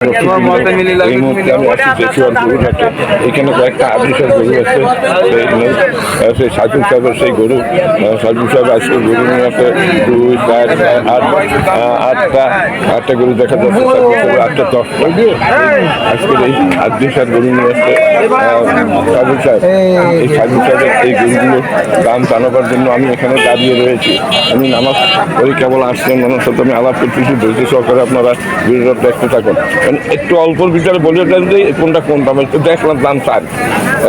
এই মুহূর্তে আমি আসছি দেশিয়ার গরুর হাটে এখানে কয়েকটা আদিসের গরু আছে, সেই সাজু সাহেবের সেই গরু। সাজু সাহেব আজকে গরু নিয়ে আছে দুই, চার আট আটটা আটটা গরু দেখা যাচ্ছে। আটটা দশটা আজকের এই আদিসার গরু নিয়ে আসছে সাজু সাহেব। এই সাজু সাহেবের এই গরুগুলো দাম জানাবার জন্য আমি এখানে দাঁড়িয়ে রয়েছি। আমি নামাজ ওই কেবল আসছেন মানুষ সাথে আমি আলাপ করতেছি। ধৈর্য সহকারে আপনারা ভিডিওটা দেখতে থাকুন। একটু অল্পর ভিতরে বলে দেন যে কোনটা কোনটা আমি একটু দেখলাম দাম চার।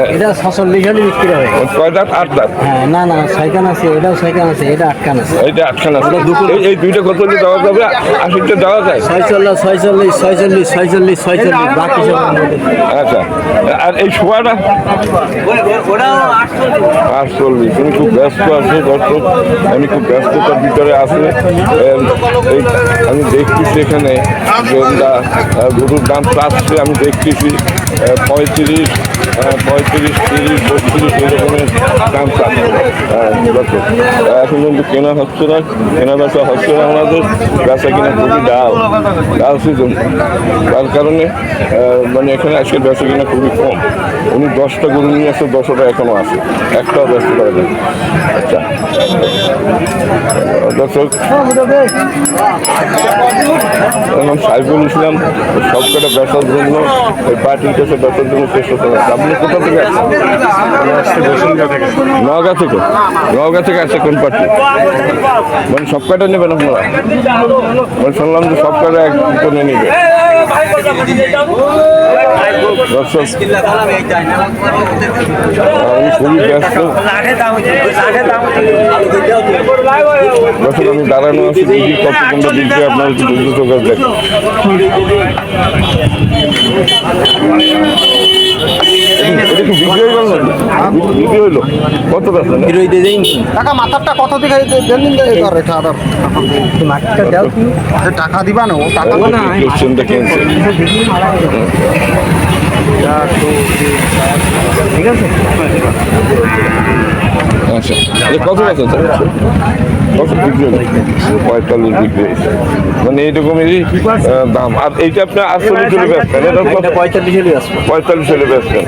এটা ছচল্লিশ হলে বিক্রি হয় কয় দাঁত? আট দাঁত। হ্যাঁ না না ছয়খান আছে এটাও ছয়খান আছে এটা আটখান আছে। এইটা আটখান আছে। এই- দুইটা কত হলে দেওয়া যাবে? আশিটা দেওয়া যায়? ছয়চল্লিশ ছয়চল্লিশ ছয়চল্লিশ ছয়চল্লিশ ছয়চল্লিশ বাকি সব। আচ্ছা। আর এই শোয়াটা? আটচল্লিশ। উনি খুব ব্যস্ত আছে দর্শক। আমি খুব ব্যস্ততার ভিতরে এই আমি এখানে গরুটা আহ, গরুর দাম চাচ্ছে, আমি দেখতেছি পঁয়ত্রিশ পঁয়ত্রিশ, তিরিশ, বত্রিশ এরকমের দাম চাচ্ছে। এখন কিন্তু কেনা হচ্ছে না, কেনা বেচা হচ্ছে না আমাদের, বেচা কিনা খুবই ডাল ডাল সিজন তার কারণে মানে এখানে আজকের বেচা কিনা খুবই কম। উনি দশটা গরু নিয়ে আসছে, দশটা এখনও আছে। একটাও ব্যস্ত করে দেন আচ্ছা দর্শক এখন সাইফুল ইসলাম। সবকটা বেচার জন্য ওই পার্টির কাছে বেচার জন্য চেষ্টা করে আপনি কোথা থেকে আসছেন? নওগাঁ থেকে? নওগাঁ থেকে আসছে কোন পার্টি মানে সব কটা নেবেন আপনারা? মানে শুনলাম যে সব কটা এক করে নেবে। দর্শক আমি খুবই ব্যস্ত। দর্শক আমি দাঁড়ানো আছি। কত কোনটা দিচ্ছে আপনার একটু কত দিকে টাকা দিবা না টাকা কিনছে ঠিক আছে? আচ্ছা কত বেচেন কত বিক্রি হলো পঁয়তাল্লিশ বিক্রি মানে এইরকমেরই দাম। আর এইটা আপনার আটচল্লিশ চলে বেচবেন এটা কত? পঁয়তাল্লিশ হলে পঁয়তাল্লিশ চলে বেচবেন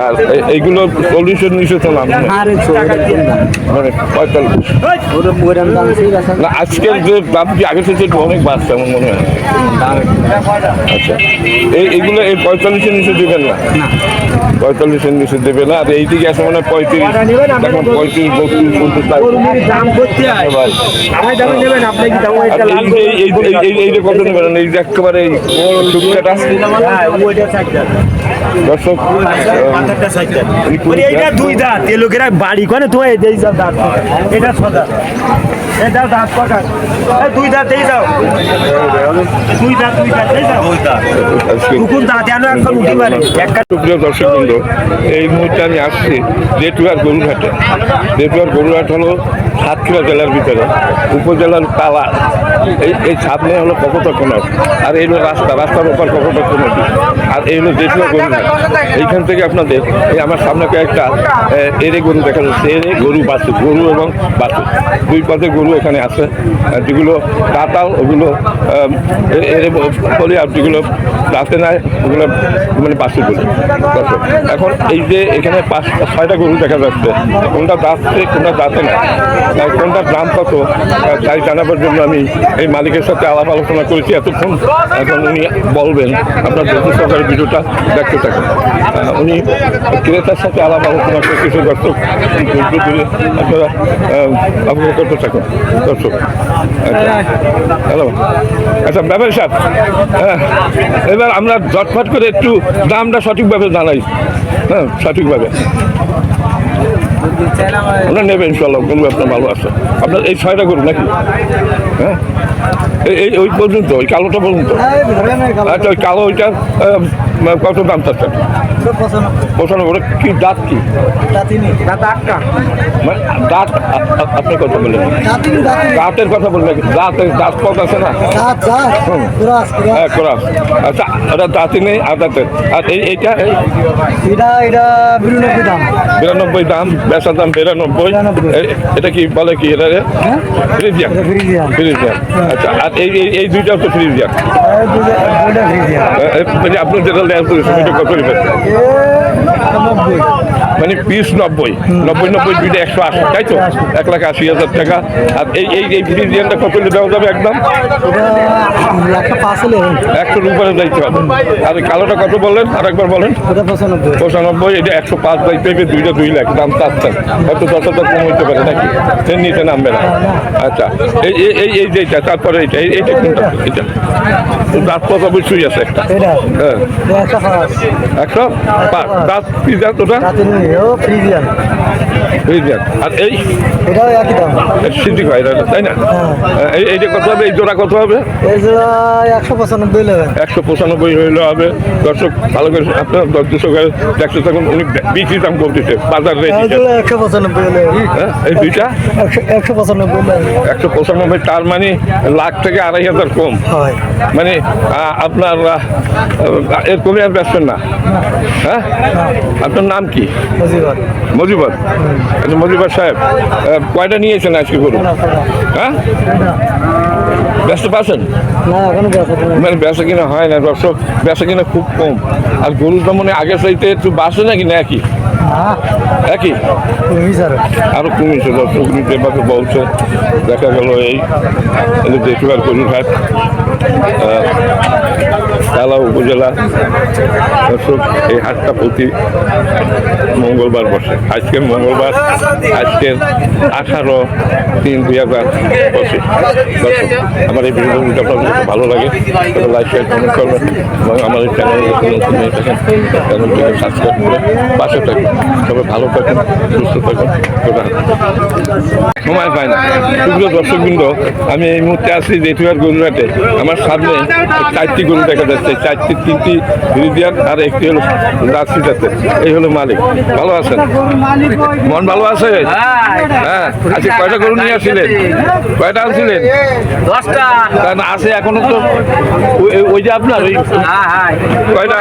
আর এই- এইগুলো ছোটের কোন দাম মানে পঁয়তাল্লিশ না আজকের যে দাম কি আগে থেকে একটু অনেক বাড়ছে আমার মনে হয়? আচ্ছা। এই এইগুলো এই পঁয়তাল্লিশের নিচে দেবেন না। পঁয়তাল্লিশের নিচে দেবে না আর এইদিকে আছে মানে পঁয়ত্রিশ। এখন পঁয়ত্রিশ বত্রিশ পঞ্চাশ হয় দাম আর এই কত নেবেন একেবারে হ্যাঁ দর্শক এইটা দুই দাঁত এ লোকেরা বাড়ি করে তো এই দাঁত। এটা এটা দাঁত এই দুই যাও দুই দাঁত, দুই যাও দুই দাঁত একটা দর্শক বৃন্দ এই মুহূর্তে আমি আসছি জেটুয়ার গরুঘাটে জেটুয়ার গরুঘাট হলো সাতক্ষীরা জেলার ভিতরে, উপজেলার তালা এই এই সামনে হলো কপতক নদ, আর এই হলো রাস্তা, রাস্তার ওপর কপতক নদী। আর এই হলো জেটুয়া গরুঘাট এইখান থেকে আপনাদের, এই আমার সামনে কয়েকটা এরে গরু দেখা যাচ্ছে। এরে, গরু, বাছুর, গরু এবং বাছুর। দুই পথে গরু এখানে আছে যেগুলো কাতাল ওগুলো এরে বলি আর যেগুলো দাঁতে নাই, ওগুলো মানে বাছুর গরু এখন এই যে এখানে পাঁচ, ছয়টা গরু দেখা যাচ্ছে, কোনটা দাঁতছে কোনটা দাঁতে না কোনটা দাম কত তাই জানাবার জন্য আমি এই মালিকের সাথে আলাপ আলোচনা করেছি। এতক্ষণ এখন উনি বলবেন, আপনার যত সরকারি ভিডিওটা দেখতে থাকুন। উনি ক্রেতার সাথে আলাপ আলোচনা করে কিছু দর্শক আপনারা অবগত করতে থাকুন। দর্শক। হ্যালো আচ্ছা ব্যাপার সাহেব হ্যাঁ এবার আমরা ঝটফট করে একটু দামটা সঠিকভাবে জানাই। হ্যাঁ সঠিকভাবে। আমরা নেবেন ইনশাল্লাহ কোনো আপনার ভালো আছে। আপনার এই ছয়টা করুন নাকি? হ্যাঁ এই- ওই পর্যন্ত ওই কালোটা পর্যন্ত? আচ্ছা ওই কালো ওইটা কত দাম চাচ্ছেন? পঁচানব্বই ওটা কি দাঁত কি? মানে দাঁত আপনি কথা বললেন। দাঁতের কথা বললেন। দাঁতের দাঁত পথ আছে না। হ্যাঁ করা আচ্ছা ওটা দাঁতই নেই আর দাঁতের? আর এই এইটা এটা এটা বিরানব্বই দাম। বিরানব্বই দাম বেচার দাম বিরানব্বই। এটা কি বলে কি এটা ফ্রিজিয়ান। ফ্রিজিয়ান। আচ্ছা আর এই এই- এই দুইটাও তো দুইটা ফ্রিজিয়ান। মানে আপনি যেটা লেয়ার করেছেন এটা কত নব্বই মানে পিস নব্বই। নব্বই নব্বই দুইটা একশো আশি তাই তো? এক লাখ আশি হাজার টাকা। আর এই এই এই ফ্রিজিয়ানটা কত দেওয়া যাবে একদম? একশোর উপরে যাইতে হবে। আর কালোটা কত বললেন? আর একবার বলেন। পঁচানব্বই এটা একশো পাঁচ বাই পেপে দুইটা দুই লাখ দাম চাচ্ছেন হয়তো দশ হাজার কম হইতে পারে নাকি? এর নিতে নামবে না। আচ্ছা এই এই- এই এই যেটা তারপরে এইটা এই- এইটা কোনটা? এটা দাঁত কত অবশ্যই আছে একটা। হ্যাঁ। একশো পাঁচ। দাঁত কি দাঁত ওটা? রাতে নেই ও ফ্রিজিয়ান। এই আর এই? এটাও একই দাম। হয় এটা, তাই না? এই এইটা কত হবে? এই জোড়া কত হবে? এই জোড়া একশো পঁচানব্বই নেবেন একশো পঁচানব্বই হইলে হবে। দর্শক ভালো করে আপনার দর্শকের দেখতে থাকুন। উনি বিক্রি দাম বলতেছে বাজার রেট একশো পঁচানব্বই হলে হ্যাঁ এই দুইটা? একশো একশো পঁচানব্বই একশো পঁচানব্বই তার মানে লাখ থেকে আড়াই হাজার কম। হয়। মানে আপনার এর কমে আর বেচবেন না। হ্যাঁ? আপনার নাম কি? মজিবর। আচ্ছা মজিবর সাহেব কয়টা নিয়েছেন আজকে গরু? হ্যাঁ? ব্যস্ত পাচ্ছেন মানে বেচা কিনা হয় না দর্শক বেচা কিনা খুব কম। আর গরু তো মানে আগের চাইতে একটু বাসে নাকি না। একই একই আরও। কমেছে দর্শক নিতে বলছে দেখা গেল এই যে দেশুয়ার গরুরহাট তালা উপজেলা দর্শক, এই হাটটা প্রতি মঙ্গলবার বসে। আজকের মঙ্গলবার, আজকের আঠারো তিন দুই হাজার পঁচিশ। দর্শক, আমার এই ভিডিওটা আপনার কাছে ভালো লাগে লাইক, শেয়ার কমেন্ট করবেন এবং আমার এই চ্যানেলে সাবস্ক্রাইব করে পাশে থাকুন। তবে ভালো থাকুন, সুস্থ থাকুন। সময় পায় না। শুক্র দর্শকবৃন্দ, আমি এই মুহূর্তে আছি জেঠুয়ার গরুরাটে আমার সামনে চারটি গরু দেখা যাচ্ছে চারটি তিনটি ভিরিদিয়ান আর একটি হলো রাজশাহী যাচ্ছে এই হলো মালিক। ভালো আছেন? মন ভালো আছে? হ্যাঁ আজকে কয়টা গরু নিয়ে আসছিলেন? কয়টা আনছিলেন? দশটা। তা না আছে এখনও তো? ওই- যে আপনার ওই হ্যাঁ হ্যাঁ। কয়টা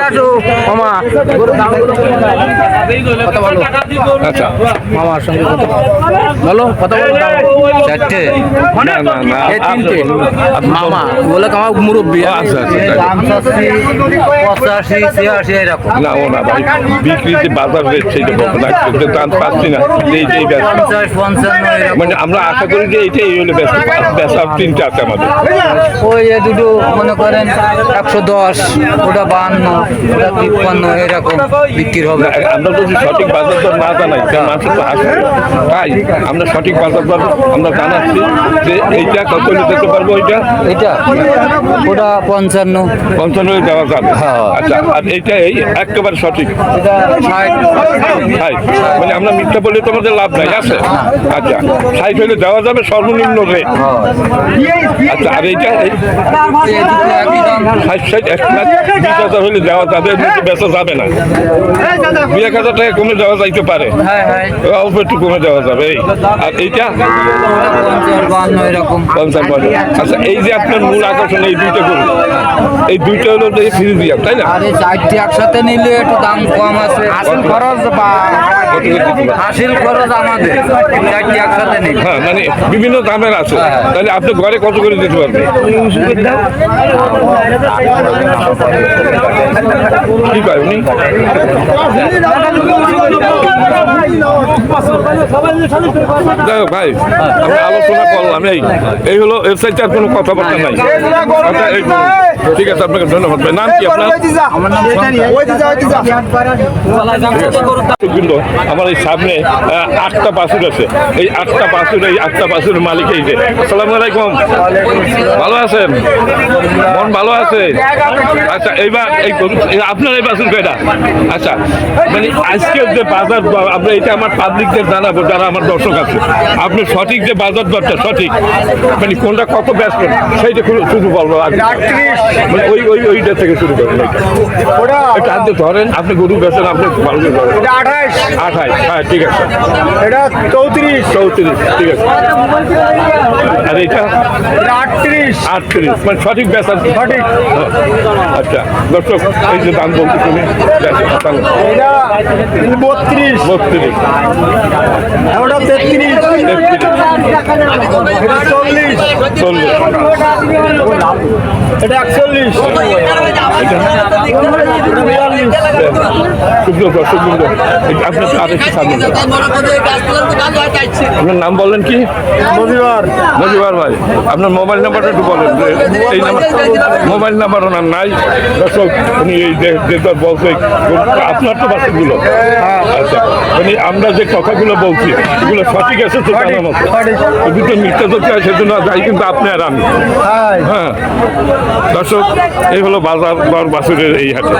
মামা আচ্ছা। মামার সঙ্গে বলো। কথা বলো। চারটে। না না না তিনটে। মামা বলে আমার মুরব্বী। আচ্ছা, আচ্ছা, পঁচাশি ছিয়াশি এরকম। না ও না ভাই বিক্রিতে বাজার রেট সেইটা বলব না কিন্তু দাম পাচ্ছি না। এই যে পঞ্চাশ পঞ্চান্ন মানে আমরা আশা করি যে এইটাই হলো ব্যস্ত ব্যবসা তিনটা আছে আমাদের। ওই দুটো মনে করেন একশো দশ ওটা বাহান্ন ওটা তিপ্পান্ন এরকম বিক্রি হবে। আমরা যদি সঠিক বাজার দর না জানাই মানুষের তো হাসবে। তাই আমরা সঠিক বাজার দর আমরা জানাচ্ছি যে এইটা কত দিতে পারব ওইটা এটা ওটা পঞ্চান্ন পঞ্চান্ন দেওয়া যাবে। হ্যাঁ। আচ্ছা আর এইটা এই একেবারে সঠিক। ষাট। মানে আমরা মিথ্যা বললে তো আমাদের লাভ নাই আছে? আচ্ছা ষাট হলে দেওয়া যাবে সর্বনিম্ন রেট আচ্ছা আর এইটা ষাট ষাট এক লাখ বিশ হাজার হলে দেওয়া যাবে বেচা যাবে না। দুই এক হাজার টাকা কমে দেওয়া যাইতে পারে। হ্যাঁ হ্যাঁ। অল্প একটু কমে দেওয়া যাবে এই। আর এইটা? পঞ্চাশ আচ্ছা এই যে আপনার মূল আকর্ষণ এই দুইটা গরু এই দুইটা হলো ফ্রিজিয়াম তাই না? আর এই চারটি একসাথে নিলে একটু দাম কম আছে। আসল খরচ বা? হাসিল খরচ আমাদের। চারটি একসাথে নিলে। হ্যাঁ মানে বিভিন্ন দামের আছে। তাহলে আপনি ঘরে কত করে দিতে পারবেন? কি উনি? যাই হোক ভাই আমরা আলোচনা করলাম এই। এই হলো ওয়েবসাইটে আর কোনো কথাবার্তা নাই। আচ্ছা, এই ঠিক আছে আপনাকে ধন্যবাদ ভাই। নাম কি আপনার? আমার কিন্তু আমার এই সামনে আটটা বাসুর আছে। এই আটটা বাসুর এই আটটা বাসুরের মালিক এই যে। আসসালামু আলাইকুম। ভালো আছেন? মন ভালো আছে? আচ্ছা এইবার এই আপনার এই বাসুর কয়টা? আচ্ছা মানে আজকে যে বাজার আমরা এইটা আমার পাবলিকদের জানাব যারা আমার দর্শক আছে। আপনি সঠিক যে বাজার দরটা সঠিক। মানে কোনটা কত ব্যস্ত সেইটা শুরু- শুরু বলব। মানে ওই ওই ওইটা থেকে শুরু করবেন ওটা এটা আপনি ধরেন আপনি গরু বেছেন আপনি ভালো করে ধরেন। এটা আঠাশ। আঠাইশ হ্যাঁ ঠিক আছে। এটা চৌত্রিশ। চৌত্রিশ ঠিক আছে। আর এটা? এটা আটত্রিশ। আটত্রিশ মানে সঠিক বেচার সঠিক। আচ্ছা দর্শক এই যে দাম বলতে তুমি বত্রিশ। বত্রিশ। ওটা তেত্রিশ এটা চল্লিশ চল্লিশ এটা একচল্লিশ বৃন্দ, এই- আপনার আর একটু সামনে আপনার নাম বললেন কি? মজিবার। মজিবার ভাই আপনার মোবাইল নাম্বারটা একটু বলেন। এই নাম্বার মোবাইল নাম্বার ওনার নাই। দর্শক উনি এই যে যেটা বলছে আপনার তো বাসগুলো আচ্ছা মানে আমরা যে কথাগুলো বলছি এগুলো সঠিক আছে তো জানার মতো। সঠিক। দুটো মিথ্যা যদি হয় সেজন্য যাই কিন্তু আপনি আর আমি। হ্যাঁ হ্যাঁ। দর্শক এই হলো বাজার দর বাসুরের এই হাটে।